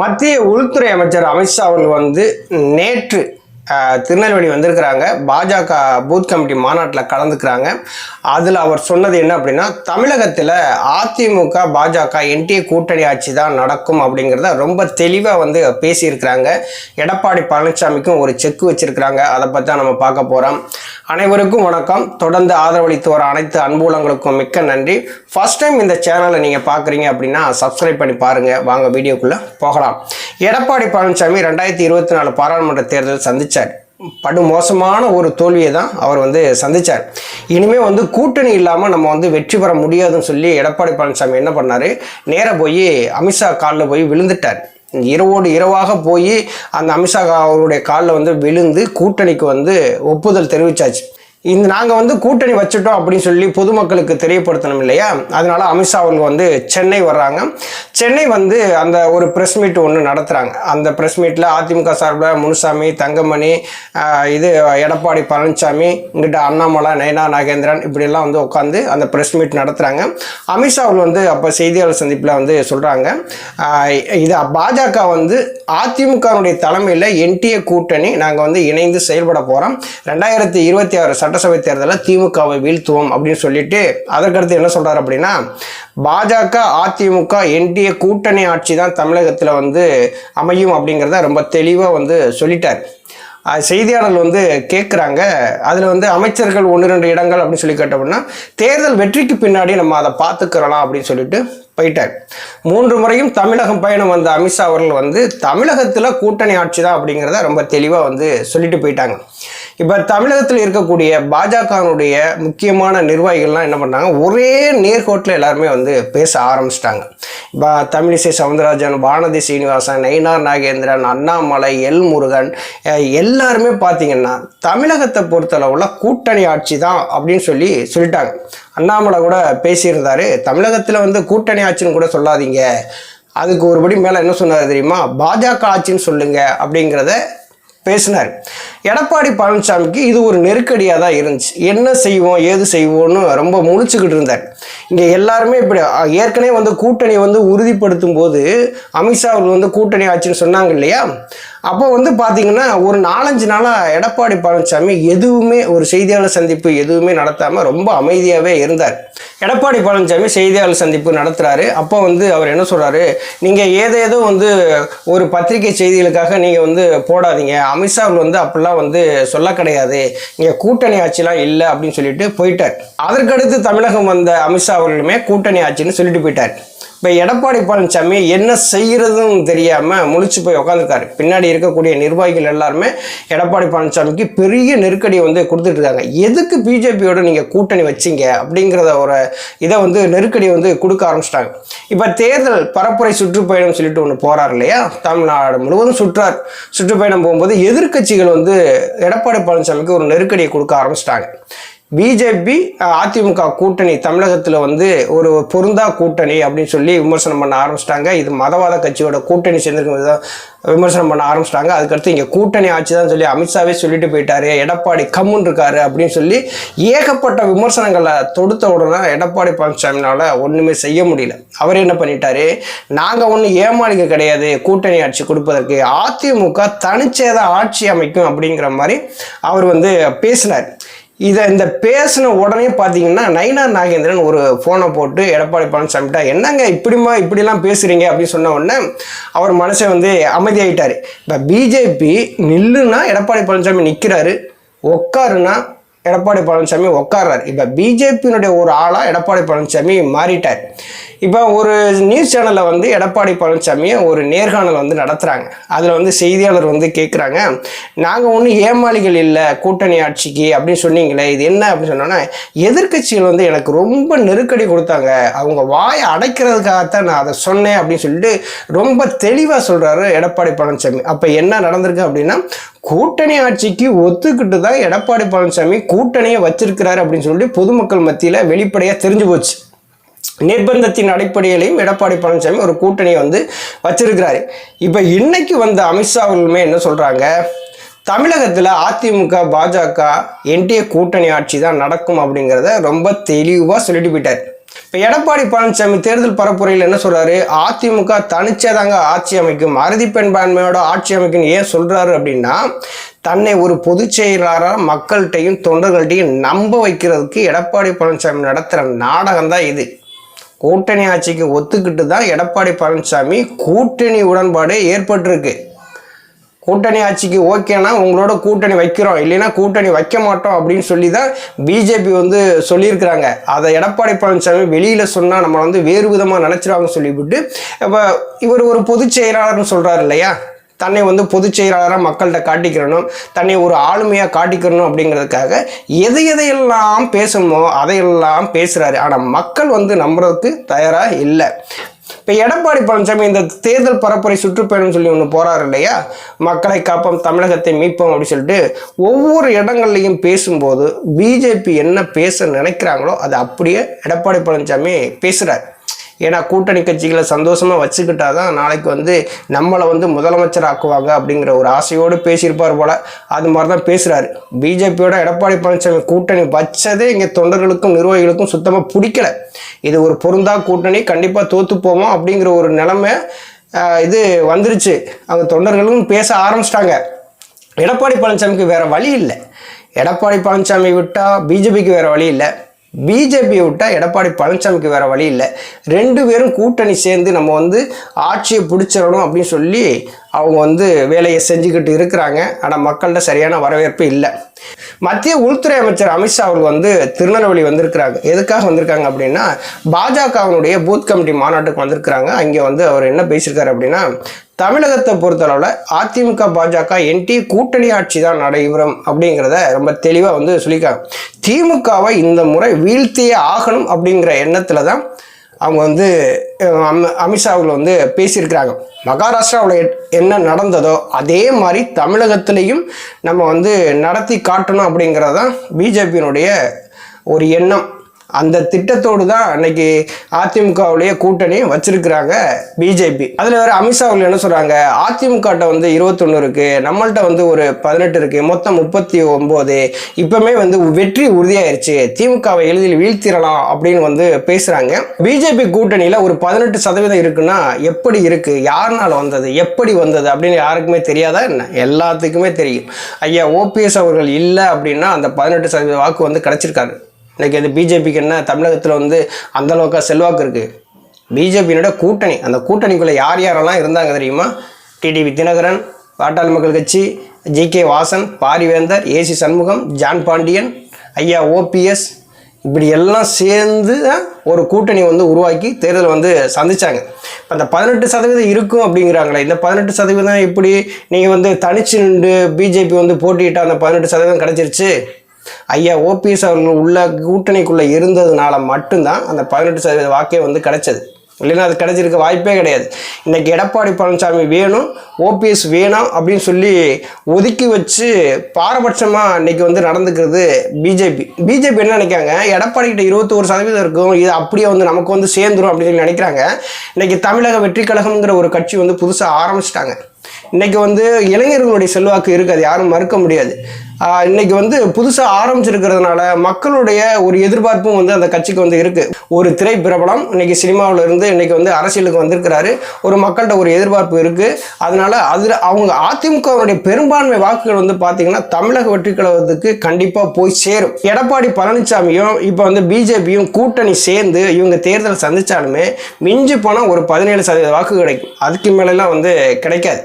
மத்திய உள்துறை அமைச்சர் அமித்ஷா அவர்கள் வந்து நேற்று திருநெல்வேலி வந்திருக்கிறாங்க. பாஜக பூத் கமிட்டி மாநாட்டில் கலந்துக்கிறாங்க. அதில் அவர் சொன்னது என்ன அப்படின்னா தமிழகத்தில் அதிமுக பாஜக என்டிஏ கூட்டணி ஆட்சி தான் நடக்கும் அப்படிங்கிறத ரொம்ப தெளிவாக வந்து பேசியிருக்கிறாங்க. எடப்பாடி பழனிசாமிக்கும் ஒரு செக் வச்சுருக்கிறாங்க. அதை பற்றி தான் நம்ம பார்க்க போகிறோம் அனைவருக்கும் வணக்கம். தொடர்ந்து ஆதரவளித்து வர அனைத்து அன்புலங்களுக்கும் மிக்க நன்றி. ஃபர்ஸ்ட் டைம் இந்த சேனலை நீங்கள் பார்க்குறீங்க அப்படின்னா சப்ஸ்கிரைப் பண்ணி பாருங்கள் வாங்க வீடியோக்குள்ளே போகலாம். எடப்பாடி பழனிசாமி ரெண்டாயிரத்தி இருபத்தி நாலு பாராளுமன்ற தேர்தல் சந்திச்சார். படு மோசமான ஒரு தோல்வியை தான் அவர் வந்து சந்திச்சார். இனிமேல் வந்து கூட்டணி இல்லாமல் நம்ம வந்து வெற்றி பெற முடியாதுன்னு சொல்லி எடப்பாடி பழனிசாமி என்ன பண்ணார்? நேராக போய் அமித்ஷா காலில் போய் விழுந்துட்டார். இரவோடு இரவாக போய் அந்த அமித்ஷா அவருடைய காலில் வந்து விழுந்து கூட்டணிக்கு வந்து ஒப்புதல் தெரிவிச்சாச்சு. இந்த நாங்கள் வந்து கூட்டணி வச்சுட்டோம் அப்படின்னு சொல்லி பொதுமக்களுக்கு தெரியப்படுத்தணும் இல்லையா? அதனால அமித்ஷா அவர்கள் வந்து சென்னை வர்றாங்க. சென்னை வந்து அந்த ஒரு ப்ரெஸ் மீட் ஒன்று நடத்துகிறாங்க அந்த ப்ரெஸ் மீட்டில் அதிமுக சார்பில் முனுசாமி தங்கமணி இது எடப்பாடி பழனிசாமி இங்கிட்ட அண்ணாமலை நயனா நாகேந்திரன் இப்படியெல்லாம் வந்து உட்காந்து அந்த ப்ரெஸ் மீட் நடத்துகிறாங்க அமித்ஷா அவர்கள் வந்து அப்போ செய்தியாளர் சந்திப்பில் வந்து சொல்கிறாங்க இது பாஜக வந்து அதிமுகவுடைய தலைமையில் என்டிஏ கூட்டணி நாங்கள் வந்து இணைந்து செயல்பட போகிறோம் ரெண்டாயிரத்தி இருபத்தி ஆறு சட்டசபை தேர்தலில் திமுகவை வீழ்த்துவோம் அப்படின்னு சொல்லிட்டு அதற்கடுத்து என்ன சொல்கிறார் அப்படின்னா பாஜக அதிமுக என்டிஏ கூட்டணி ஆட்சி தான் தமிழகத்தில் வந்து அமையும் அப்படிங்கிறத ரொம்ப தெளிவாக வந்து சொல்லிட்டார். செய்தியாளர்கள் வந்து கேட்குறாங்க அதில் வந்து அமைச்சர்கள் ஒன்று ரெண்டு இடங்கள் அப்படின்னு சொல்லி கேட்டோம்னா தேர்தல் வெற்றிக்கு பின்னாடி நம்ம அதை பார்த்துக்கிறலாம் அப்படின்னு சொல்லிட்டு போயிட்டார். மூன்று முறையும் தமிழகம் பயணம் வந்த அமித்ஷா அவர்கள் வந்து தமிழகத்தில் கூட்டணி ஆட்சி தான் அப்படிங்கிறத ரொம்ப தெளிவாக வந்து சொல்லிட்டு போயிட்டாங்க. இப்போ தமிழகத்தில் இருக்கக்கூடிய பாஜகனுடைய முக்கியமான நிர்வாகிகள்லாம் என்ன பண்ணாங்க? ஒரே நேர்கோட்டில் எல்லாருமே வந்து பேச ஆரம்பிச்சிட்டாங்க. இப்போ தமிழிசை சவுந்தரராஜன் வானதி சீனிவாசன் நயினார் நாகேந்திரன் அண்ணாமலை எல் முருகன் எல்லாருமே பார்த்தீங்கன்னா தமிழகத்தை பொறுத்தளவில் கூட்டணி ஆட்சி தான் அப்படின்னு சொல்லி சொல்லிட்டாங்க. அண்ணாமலை கூட பேசியிருந்தாரு. தமிழகத்தில் வந்து கூட்டணி ஆட்சின்னு கூட சொல்லாதீங்க. அதுக்கு ஒருபடி மேலே என்ன சொன்னார் தெரியுமா? பாஜக ஆட்சின்னு சொல்லுங்க அப்படிங்கிறத பேசினார். எடப்பாடி பழனிசாமிக்கு இது ஒரு நெருக்கடியாக தான் இருந்துச்சு. என்ன செய்வோம் ஏது செய்வோம்னு ரொம்ப முழிச்சுக்கிட்டு இருந்தார். இங்கே எல்லாருமே இப்படி ஏற்கனவே வந்து கூட்டணி வந்து உறுதிப்படுத்தும் போது அமித்ஷா அவர்கள் வந்து கூட்டணி ஆச்சுன்னு சொன்னாங்க இல்லையா? அப்போ வந்து பார்த்தீங்கன்னா ஒரு நாலஞ்சு நாளாக எடப்பாடி பழனிசாமி எதுவுமே ஒரு செய்தியாளர் சந்திப்பு எதுவுமே நடத்தாமல் ரொம்ப அமைதியாகவே இருந்தார். எடப்பாடி பழனிசாமி செய்தியாளர் சந்திப்பு நடத்துகிறாரு அப்போ வந்து அவர் என்ன சொல்கிறாரு நீங்கள் ஏதேதோ வந்து ஒரு பத்திரிகை செய்திகளுக்காக நீங்கள் வந்து போடாதீங்க. அமித்ஷா வந்து அப்படிலாம் வந்து சொல்ல கிடையாது. இங்கே கூட்டணி ஆட்சிலாம் இல்லை அப்படின்னு சொல்லிட்டு போயிட்டார். அதற்கடுத்து தமிழகம் வந்த அமித்ஷா அவர்களுமே கூட்டணி ஆட்சின்னு சொல்லிட்டு போயிட்டார். இப்போ எடப்பாடி பழனிசாமி என்ன செய்கிறதுன்னு தெரியாமல் முழிச்சு போய் உட்காந்துருக்காரு பின்னாடி இருக்கக்கூடிய நிர்வாகிகள் எல்லாருமே எடப்பாடி பழனிசாமிக்கு பெரிய நெருக்கடியை வந்து கொடுத்துட்டு இருக்காங்க. எதுக்கு பிஜேபியோட நீங்கள் கூட்டணி வச்சீங்க அப்படிங்கிறத ஒரு இதை வந்து நெருக்கடியை வந்து கொடுக்க ஆரம்பிச்சிட்டாங்க. இப்போ தேர்தல் பரப்புரை சுற்றுப்பயணம் சொல்லிட்டு ஒன்று போறார் இல்லையா? தமிழ்நாடு முழுவதும் சுற்றார். சுற்றுப்பயணம் போகும்போது எதிர்க்கட்சிகள் வந்து எடப்பாடி பழனிசாமிக்கு ஒரு நெருக்கடியை கொடுக்க ஆரம்பிச்சிட்டாங்க. பிஜேபி அதிமுக கூட்டணி தமிழகத்தில் வந்து ஒரு பொருந்தா கூட்டணி அப்படின்னு சொல்லி விமர்சனம் பண்ண ஆரம்பிச்சிட்டாங்க. இது மதவாத கட்சியோட கூட்டணி சேர்ந்திருக்கிறது தான் விமர்சனம் பண்ண ஆரம்பிச்சிட்டாங்க. அதுக்கடுத்து இங்கே கூட்டணி ஆட்சி தான் சொல்லி அமித்ஷாவே சொல்லிட்டு போயிட்டாரு. எடப்பாடி கம்முன்னு இருக்காரு அப்படின்னு சொல்லி ஏகப்பட்ட விமர்சனங்களை தொடுத்த உடனே எடப்பாடி பழனிசாமினால் ஒன்றுமே செய்ய முடியல. அவர் என்ன பண்ணிட்டாரு? நாங்கள் ஒன்றும் ஏமாளிக்க கிடையாது. கூட்டணி ஆட்சி கொடுப்பதற்கு அதிமுக தனிச்சேத ஆட்சி அமைக்கும் அப்படிங்கிற மாதிரி அவர் வந்து பேசினார். இதை இந்த பேசின உடனே பார்த்தீங்கன்னா நைனா நாகேந்திரன் ஒரு ஃபோனை போட்டு எடப்பாடி பழனிசாமிட்டா என்னங்க இப்படிமா இப்படிலாம் பேசுகிறீங்க அப்படின்னு சொன்ன உடனே அவர் மனசை வந்து அமைதியாயிட்டார். இப்போ பிஜேபி நில்லுன்னா எடப்பாடி பழனிசாமி நிற்கிறாரு உட்காருன்னா எடப்பாடி பழனிசாமி உட்கார்றாரு இப்போ பிஜேபியினுடைய ஒரு ஆளாக எடப்பாடி பழனிசாமி மாறிட்டார். இப்போ ஒரு நியூஸ் சேனலில் வந்து எடப்பாடி பழனிசாமியை ஒரு நேர்காணல் வந்து நடத்துகிறாங்க அதில் வந்து செய்தியாளர் வந்து கேட்குறாங்க நாங்கள் ஒன்றும் ஏமாளிகள் இல்லை கூட்டணி ஆட்சிக்கு அப்படின்னு சொன்னீங்களே இது என்ன? அப்படின்னு சொன்னோன்னா எதிர்க்கட்சிகள் வந்து எனக்கு ரொம்ப நெருக்கடி கொடுத்தாங்க. அவங்க வாயை அடைக்கிறதுக்காகத்தான் நான் அதை சொன்னேன் அப்படின்னு சொல்லிட்டு ரொம்ப தெளிவாக சொல்கிறாரு எடப்பாடி பழனிசாமி. அப்போ என்ன நடந்திருக்கு அப்படின்னா கூட்டணி ஆட்சிக்கு ஒத்துக்கிட்டு தான் எடப்பாடி பழனிசாமி கூட்டணியை வச்சிருக்கிறாரு அப்படின்னு சொல்லிட்டு பொதுமக்கள் மத்தியில் வெளிப்படையாக தெரிஞ்சு போச்சு. நிர்பந்தத்தின் அடிப்படையிலையும் எடப்பாடி பழனிசாமி ஒரு கூட்டணியை வந்து வச்சிருக்கிறாரு. இப்போ இன்னைக்கு வந்த அமித்ஷா அவர்களுமே என்ன சொல்கிறாங்க தமிழகத்தில் அதிமுக பாஜக என்டிஏ கூட்டணி ஆட்சி தான் நடக்கும் அப்படிங்கிறத ரொம்ப தெளிவாக சொல்லிட்டு போயிட்டார். எடப்பாடி பழனிசாமி தேர்தல் பரப்புரையில் என்ன சொல்றாரு? அதிமுக தனிச்சேதாங்க ஆட்சி அமைக்கும். அறுதி பெண்பான்மையோட ஆட்சி அமைக்கும் ஏன் சொல்றாரு அப்படின்னா தன்னை ஒரு பொதுச் செயலாளராக மக்கள்கிட்டையும் தொண்டர்கள்ட்டையும் நம்ப வைக்கிறதுக்கு எடப்பாடி பழனிசாமி நடத்துகிற நாடகம் தான் இது. கூட்டணி ஆட்சிக்கு ஒத்துக்கிட்டு தான் எடப்பாடி பழனிசாமி கூட்டணி உடன்பாடு ஏற்பட்டிருக்கு. கூட்டணி ஆட்சிக்கு ஓகேனா உங்களோட கூட்டணி வைக்கிறோம். இல்லைன்னா கூட்டணி வைக்க மாட்டோம் அப்படின்னு சொல்லி தான் பிஜேபி வந்து சொல்லியிருக்கிறாங்க. அதை எடப்பாடி பழனிசாமி வெளியில் சொன்னால் நம்ம வந்து வேறு விதமாக நினச்சிருவாங்க சொல்லிவிட்டு இப்போ இவர் ஒரு பொதுச் செயலாளர்னு சொல்கிறாரு இல்லையா? தன்னை வந்து பொதுச் செயலாளராக மக்கள்கிட்ட காட்டிக்கிறணும் தன்னை ஒரு ஆளுமையாக காட்டிக்கிறணும் அப்படிங்கிறதுக்காக எதை எதையெல்லாம் பேசணுமோ அதையெல்லாம் பேசுகிறாரு ஆனால் மக்கள் வந்து நம்புறதுக்கு தயாராக இல்லை. இப்போ எடப்பாடி பழனிசாமி இந்த தேர்தல் பரப்புரை சுற்றுப்பயணம் சொல்லி ஒன்று போறாரு இல்லையா? மக்களை காப்போம் தமிழகத்தை மீட்போம் அப்படின்னு சொல்லிட்டு ஒவ்வொரு இடங்கள்லையும் பேசும்போது பிஜேபி என்ன பேச நினைக்கிறாங்களோ அதை அப்படியே எடப்பாடி பழனிசாமி பேசுகிறார் ஏன்னா கூட்டணி கட்சிகளை சந்தோஷமாக வச்சுக்கிட்டா தான் நாளைக்கு வந்து நம்மளை வந்து முதலமைச்சர் ஆக்குவாங்க அப்படிங்கிற ஒரு ஆசையோடு பேசியிருப்பார் போல். அது மாதிரி தான் பேசுகிறாரு பிஜேபியோட எடப்பாடி பழனிசாமி கூட்டணி வச்சதே இங்கே தொண்டர்களுக்கும் நிர்வாகிகளுக்கும் சுத்தமாக பிடிக்கல. இது ஒரு பொருந்தா கூட்டணி கண்டிப்பாக தோற்று போவோம் அப்படிங்கிற ஒரு நிலைமை இது வந்துருச்சு. அவங்க தொண்டர்களும் பேச ஆரம்பிச்சிட்டாங்க. எடப்பாடி பழனிசாமிக்கு வேறு வழி இல்லை. எடப்பாடி பழனிசாமி விட்டால் பிஜேபிக்கு வேறு வழி இல்லை. பிஜேபியை விட்டால் எடப்பாடி பழனிசாமிக்கு வேறு வழி இல்லை. ரெண்டு பேரும் கூட்டணி சேர்ந்து நம்ம வந்து ஆட்சியை பிடிச்சிடணும் அப்படின்னு சொல்லி அவங்க வந்து வேலையை செஞ்சுக்கிட்டு இருக்கிறாங்க. ஆனால் மக்கள்கிட்ட சரியான வரவேற்பு இல்லை. மத்திய உள்துறை அமைச்சர் அமித்ஷா அவர்கள் வந்து திருநெல்வேலி வந்திருக்கிறாங்க. எதுக்காக வந்திருக்காங்க அப்படின்னா பாஜகவினுடைய பூத் கமிட்டி மாநாட்டுக்கு வந்திருக்கிறாங்க. அங்கே வந்து அவர் என்ன பேசியிருக்காரு அப்படின்னா தமிழகத்தை பொறுத்தளவில் அதிமுக பாஜக என்டி கூட்டணி ஆட்சி தான் நடைபெறும் அப்படிங்கிறத ரொம்ப தெளிவாக வந்து சொல்லியிருக்காங்க. திமுகவை இந்த முறை வீழ்த்தியே ஆகணும் அப்படிங்கிற எண்ணத்தில் தான் அவங்க வந்து அமித்ஷாவில் வந்து பேசியிருக்கிறாங்க. மகாராஷ்டிராவில் என்ன நடந்ததோ அதே மாதிரி தமிழகத்திலையும் நம்ம வந்து நடத்தி காட்டணும் அப்படிங்கிறது தான் பிஜேபியினுடைய ஒரு எண்ணம். அந்த திட்டத்தோடு தான் அன்னைக்கு அதிமுகவுடைய கூட்டணி வச்சிருக்கிறாங்க பிஜேபி. அதில் வேற அமித்ஷா அவர்கள் என்ன சொல்கிறாங்க அதிமுகட்ட வந்து இருபத்தொன்று இருக்குது நம்மள்கிட்ட வந்து ஒரு பதினெட்டு இருக்குது மொத்தம் முப்பத்தி ஒம்பது இப்போமே வந்து வெற்றி உறுதியாயிருச்சு திமுகவை எளிதில் வீழ்த்திடலாம் அப்படின்னு வந்து பேசுகிறாங்க பிஜேபி கூட்டணியில் ஒரு பதினெட்டு சதவீதம் இருக்குன்னா எப்படி இருக்குது யாருனால வந்தது? எப்படி வந்தது? அப்படின்னு யாருக்குமே தெரியாதா என்ன? எல்லாத்துக்குமே தெரியும். ஐயா ஓபிஎஸ் அவர்கள் இல்லை அப்படின்னா அந்த பதினெட்டு சதவீத வாக்கு வந்து கிடச்சிருக்காரு இன்றைக்கி அது பிஜேபிக்கு என்ன தமிழகத்தில் வந்து அந்த அளவுக்கு செல்வாக்கு இருக்குது பிஜேபியினோட கூட்டணி அந்த கூட்டணிக்குள்ளே யார் யாரெல்லாம் இருந்தாங்க தெரியுமா? TTV Dinakaran Pattali Makkal Katchi G K Vasan Paarivendhar AC Shanmugam John Pandian ஐயா ஓபிஎஸ் இப்படி எல்லாம் சேர்ந்து தான் ஒரு கூட்டணி வந்து உருவாக்கி தேர்தல் வந்து சந்தித்தாங்க இப்போ அந்த பதினெட்டு சதவீதம் இருக்கும் அப்படிங்கிறாங்களே இந்த பதினெட்டு சதவீதம் எப்படி நீங்கள் வந்து தனிச்சு நின்று பிஜேபி வந்து போட்டிட்டு அந்த பதினெட்டு சதவீதம் கிடச்சிருச்சு? ஐயா ஓபிஎஸ் அவர்கள் உள்ள கூட்டணிக்குள்ளே இருந்ததுனால மட்டும்தான் அந்த பதினெட்டு சதவீத வாக்கே வந்து கிடைச்சது. இல்லைன்னா அது கிடைச்சிருக்க வாய்ப்பே கிடையாது. இன்னைக்கு எடப்பாடி பழனிசாமி வேணும் ஓபிஎஸ் வேணாம் அப்படின்னு சொல்லி ஒதுக்கி வச்சு பாரபட்சமாக இன்னைக்கு வந்து நடந்துக்கிறது பிஜேபி பிஜேபி என்ன நினைக்காங்க எடப்பாடி கிட்ட இருபத்தோரு சதவீதம் இருக்கும் இது அப்படியே வந்து நமக்கு வந்து சேர்ந்துரும் அப்படின்னு சொல்லி நினைக்கிறாங்க. இன்னைக்கு தமிழக வெற்றி கழகம்ங்கிற ஒரு கட்சி வந்து புதுசாக ஆரம்பிச்சிட்டாங்க. இன்றைக்கி வந்து இளைஞர்களுடைய செல்வாக்கு இருக்குது அது யாரும் மறுக்க முடியாது. இன்னைக்கு வந்து புதுசாக ஆரம்பிச்சிருக்கிறதுனால மக்களுடைய ஒரு எதிர்பார்ப்பும் வந்து அந்த கட்சிக்கு வந்து இருக்குது ஒரு திரை பிரபலம் இன்னைக்கு சினிமாவில் இருந்து இன்னைக்கு வந்து அரசியலுக்கு வந்திருக்கிறாரு. ஒரு மக்கள்கிட்ட ஒரு எதிர்பார்ப்பு இருக்குது அதனால அதில் அவங்க அதிமுகவுடைய பெரும்பான்மை வாக்குகள் வந்து பார்த்தீங்கன்னா தமிழக வெற்றி கழகத்துக்கு கண்டிப்பாக போய் சேரும். எடப்பாடி பழனிசாமியும் இப்போ வந்து பிஜேபியும் கூட்டணி சேர்ந்து இவங்க தேர்தல் சந்தித்தாலுமே மிஞ்சி போனால் ஒரு பதினேழு சதவீத வாக்கு கிடைக்கும். அதுக்கு மேலெல்லாம் வந்து கிடைக்காது.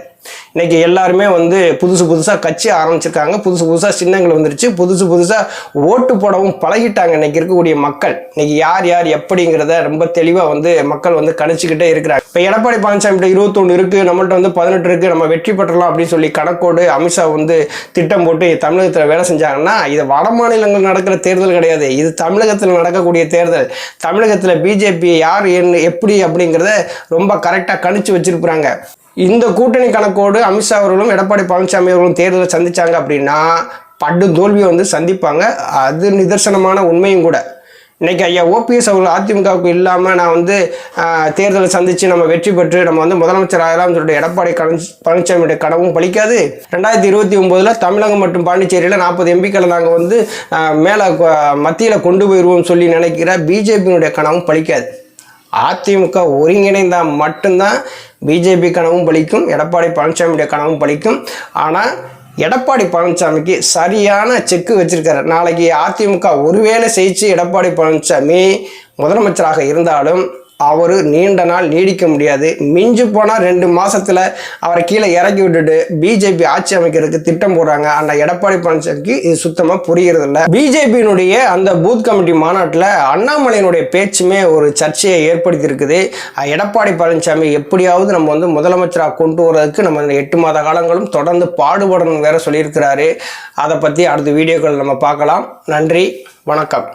இன்னைக்கு எல்லாருமே வந்து புதுசு புதுசாக கட்சி ஆரம்பிச்சிருக்காங்க. புதுசு புதுசாக சின்னங்கள் வந்துருச்சு. புதுசு புதுசாக ஓட்டு போடவும் பழகிட்டாங்க இன்னைக்கு இருக்கக்கூடிய மக்கள். இன்னைக்கு யார் யார் எப்படிங்கிறத ரொம்ப தெளிவாக வந்து மக்கள் வந்து கணிச்சுக்கிட்டே இருக்கிறாங்க. இப்போ எடப்பாடி பழனிசாமிகிட்ட இருபத்தொன்று இருக்குது நம்மள்ட்ட வந்து பதினெட்டு இருக்குது நம்ம வெற்றி பெற்றலாம் அப்படின்னு சொல்லி கணக்கோடு அமித்ஷா வந்து திட்டம் போட்டு தமிழகத்தில் வேலை செஞ்சாங்கன்னா இது வட மாநிலங்கள் நடக்கிற தேர்தல் கிடையாது. இது தமிழகத்தில் நடக்கக்கூடிய தேர்தல். தமிழகத்தில் பிஜேபி யார் என்ன எப்படி அப்படிங்கிறத ரொம்ப கரெக்டாக கணிச்சு வச்சிருக்கிறாங்க. இந்த கூட்டணி கணக்கோடு அமித்ஷா அவர்களும் எடப்பாடி பழனிசாமி அவர்களும் தேர்தலை சந்திச்சாங்க அப்படின்னா படு தோல்வியை வந்து சந்திப்பாங்க. அது நிதர்சனமான உண்மையும் கூட. இன்றைக்கி ஐயா ஓபிஎஸ் அவர்கள் அதிமுகவுக்கு இல்லாமல் நான் வந்து தேர்தலை சந்தித்து நம்ம வெற்றி பெற்று நம்ம வந்து முதலமைச்சர் ஆகலாம்னு சொல்லிட்டு எடப்பாடி கடன் பழனிசாமியுடைய கனவும் பலிக்காது. ரெண்டாயிரத்தி இருபத்தி ஒம்போதில் தமிழகம் மற்றும் பாண்டிச்சேரியில் நாற்பது எம்பிக்களை நாங்கள் வந்து மேலே மத்தியில் கொண்டு போயிடுவோம் சொல்லி நினைக்கிற பிஜேபியினுடைய கனவும் பழிக்காது அதிமுக ஒருங்கிணைந்தால் மட்டும்தான் பிஜேபி கனவும் பலிக்கும் எடப்பாடி பழனிசாமியுடைய கனவும் பலிக்கும். ஆனால் எடப்பாடி பழனிசாமிக்கு சரியான செக்கு வச்சிருக்காரு. நாளைக்கு அதிமுக ஒருவேளை செய்து எடப்பாடி பழனிசாமி முதலமைச்சராக இருந்தாலும் அவர் நீண்ட நாள் நீடிக்க முடியாது. மிஞ்சு போனால் ரெண்டு மாதத்தில் அவரை கீழே இறக்கி விட்டுட்டு பிஜேபி ஆட்சி அமைக்கிறதுக்கு திட்டம் போடுறாங்க. அந்த எடப்பாடி பழனிசாமிக்கு இது சுத்தமாக புரிகிறது இல்லை பிஜேபியினுடைய அந்த பூத் கமிட்டி மாநாட்டில் அண்ணாமலையினுடைய பேச்சுமே ஒரு சர்ச்சையை ஏற்படுத்தி இருக்குது எடப்பாடி பழனிசாமி எப்படியாவது நம்ம வந்து முதலமைச்சராக கொண்டு வரதுக்கு நம்ம இந்த எட்டு மாத காலங்களும் தொடர்ந்து பாடுபடணும் வேற சொல்லியிருக்கிறாரு. அதை பற்றி அடுத்த வீடியோக்கள் நம்ம பார்க்கலாம். நன்றி வணக்கம்.